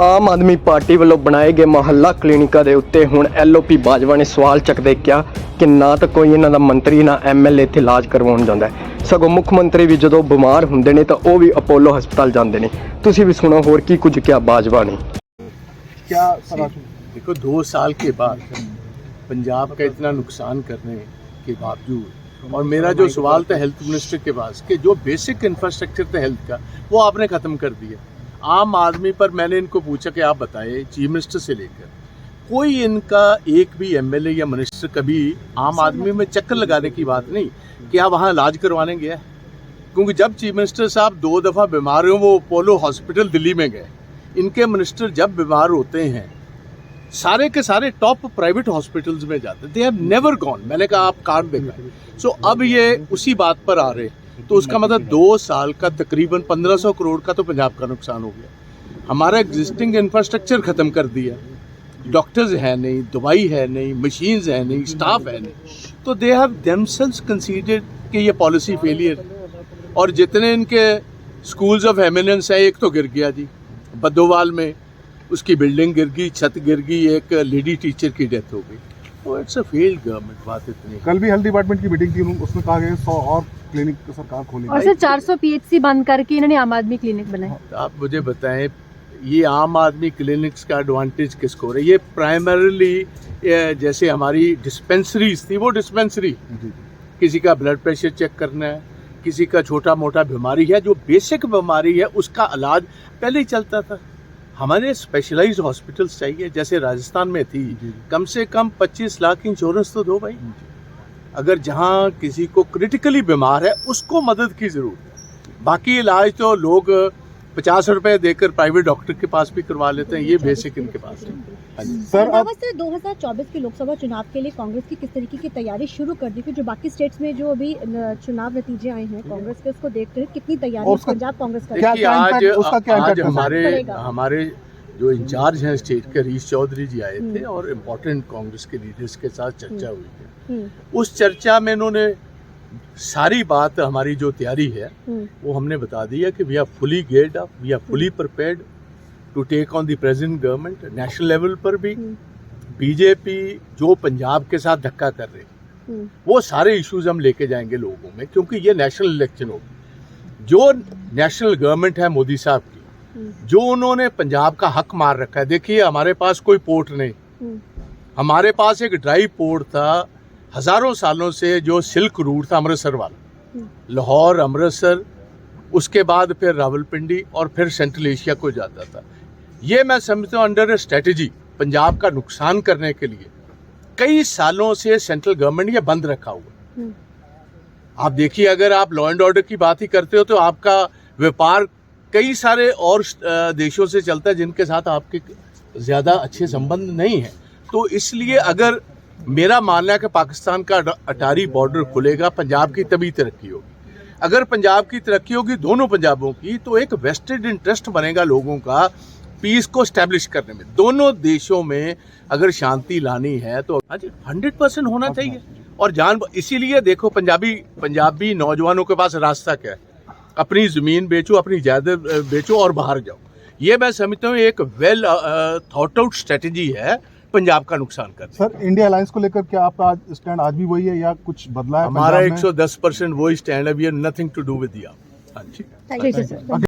Aam Aadmi party ਵੱਲੋਂ ਬਣਾਏ ਗਏ ਮੁਹੱਲਾ ਕਲੀਨਿਕਾਂ ਦੇ ਉੱਤੇ ਹੁਣ ਐਲਓਪੀ ਬਾਜਵਾ ਨੇ ਸਵਾਲ ਚੱਕਦੇ ਕਿਹਾ ਕਿ ਨਾ ਤਾਂ ਕੋਈ ਇਹਨਾਂ ਦਾ ਮੰਤਰੀ ਨਾ ਐਮਐਲਏ ਇੱਥੇ ਇਲਾਜ ਕਰਵਾਉਣ ਜਾਂਦਾ ਹੈ ਸਗੋਂ ਮੁੱਖ ਮੰਤਰੀ ਵੀ ਜਦੋਂ ਬਿਮਾਰ ਹੁੰਦੇ ਨੇ ਤਾਂ ਉਹ ਵੀ ਅਪੋਲੋ ਹਸਪਤਾਲ ਜਾਂਦੇ ਨੇ ਤੁਸੀਂ ਵੀ ਸੁਣੋ ਹੋਰ ਕੀ ਕੁਝ ਕਿਹਾ ਬਾਜਵਾ ਨੇ क्या देखो दो साल के बाद पंजाब का इतना नुकसान करने के बावजूद और मेरा जो सवाल था हेल्थ मिनिस्टर के पास कि जो बेसिक इंफ्रास्ट्रक्चर था हेल्थ का वो आपने ख़त्म कर दिया आम आदमी पर मैंने इनको पूछा कि आप बताएँ चीफ मिनिस्टर से लेकर। कोई इनका एक भी एमएलए या मिनिस्टर कभी आम आदमी में चक्कर लगाने की बात नहीं कि आप वहाँ इलाज करवाने गया क्योंकि जब चीफ मिनिस्टर साहब दो दफ़ा बीमार हुए वो अपोलो हॉस्पिटल दिल्ली में गए। इनके मिनिस्टर जब बीमार होते हैं सारे के सारे टॉप प्राइवेट हॉस्पिटल्स में जाते दे हैव नेवर गॉन मैंने कहा आप कार्ड देखा सो अब ये उसी बात पर आ रहे तो उसका मतलब दो साल का तकरीबन 1500 करोड़ का तो पंजाब का नुकसान हो गया। हमारा एग्जिस्टिंग इंफ्रास्ट्रक्चर ख़त्म कर दिया। डॉक्टर्स है नहीं, दवाई है नहीं मशीन्स है नहीं स्टाफ है नहीं। तो दे हैव देमसेल्स कंसीडर्ड कि ये पॉलिसी फेलियर और जितने इनके स्कूल्स ऑफ़ एमिनेंस है, एक तो गिर गया जी, बदोवाल में। उसकी बिल्डिंग गिर गई, छत गिर गई, एक लेडी टीचर की डेथ हो गई। तो इट्स अ फेल्ड गवर्नमेंट बात इतनी। कल भी हेल्थ डिपार्टमेंट की मीटिंग थी उसमें कहा गया सौ और क्लिनिक तो सरकार खोलेगी। और सर 400 पीएचसी बंद करके इन्होंने आम आदमी क्लिनिक बनाए। आप मुझे बताएँ ये आम आदमी क्लिनिक्स का एडवांटेज किसको हो रहा है? ये प्राइमरीली जैसे हमारी डिस्पेंसरीज थी वो डिस्पेंसरी किसी का ब्लड प्रेशर चेक करना है किसी का छोटा मोटा बीमारी है जो बेसिक बीमारी है उसका इलाज पहले ही चलता था। हमारे स्पेशलाइज हॉस्पिटल्स चाहिए जैसे राजस्थान में थी कम से कम 25 लाख इंश्योरेंस तो दो भाई। अगर जहाँ किसी को क्रिटिकली बीमार है उसको मदद की ज़रूरत है। बाकी इलाज तो लोग पचास रुपए देकर प्राइवेट डॉक्टर के पास भी करवा लेते हैं ये बेसिक इनके पास है। हाँ सर अब रंधावा सर 2024 के लोकसभा चुनाव के लिए कांग्रेस की किस तरीके की तैयारी शुरू कर दी? थी जो बाकी स्टेट्स में जो अभी चुनाव नतीजे आए हैं कांग्रेस के उसको देखते हुए कितनी तैयारी पंजाब कांग्रेस कर क्या- क्या आज उसका क्या आज हमारे हमारे जो इंचार्ज हैं स्टेट के हरीश चौधरी जी आए थे हम्म। और इम्पोर्टेंट कांग्रेस के लीडर्स के साथ चर्चा हुई है हम्म, उस चर्चा में इन्होंने सारी बात हमारी जो तैयारी है हम्म, वो हमने बता दिया कि we are fully geared up we are fully prepared to take on the present government national level पर भी हम्म, बीजेपी जो पंजाब के साथ धक्का कर रही हम्म, वो सारे इश्यूज़ हम लेके जाएँगे लोगों में क्योंकि ये नेशनल इलेक्शन होगी जो नेशनल गवर्नमेंट है मोदी साहब की हम्म, जो उन्होंने पंजाब का हक मार रखा है देखिए हमारे पास कोई पोर्ट नहीं। हम्म, हमारे पास एक ड्राई पोर्ट था हज़ारों सालों से जो सिल्क रूट था अमृतसर वाला हम्म। लाहौर अमृतसर उसके बाद फिर रावलपिंडी और फिर सेंट्रल एशिया को जाता था ये मैं समझता हूँ अंडर स्ट्रेटजी पंजाब का नुकसान करने के लिए कई सालों से सेंट्रल गवर्नमेंट ये बंद रखा हुआ हम्म। आप देखिए अगर आप लॉ एंड ऑर्डर की बात ही करते हो तो आपका व्यापार कई सारे और देशों से चलता है जिनके साथ आपके ज़्यादा अच्छे संबंध नहीं है तो इसलिए अगर मेरा मानना है कि पाकिस्तान का अटारी बॉर्डर खुलेगा पंजाब की तभी तरक्की होगी। अगर पंजाब की तरक्की होगी दोनों पंजाबों की तो एक वेस्टेड इंटरेस्ट बनेगा लोगों का पीस को स्टैब्लिश करने में। दोनों देशों में अगर शांति लानी है तो हंड्रेड परसेंट होना चाहिए। और जान इसीलिए देखो पंजाबी पंजाबी नौजवानों के पास रास्ता क्या है? अपनी ज़मीन बेचो अपनी जायदाद बेचो और बाहर जाओ। ये मैं समझता हूँ एक वेल थॉट आउट स्ट्रेटजी है। पंजाब का नुकसान कर सर इंडिया अलायंस को लेकर क्या आपका आज स्टैंड आज भी वही है या कुछ बदला है हमारा एक सौ 110 परसेंट वही स्टैंड है we nothing to do with हाँ जी। Thank you sir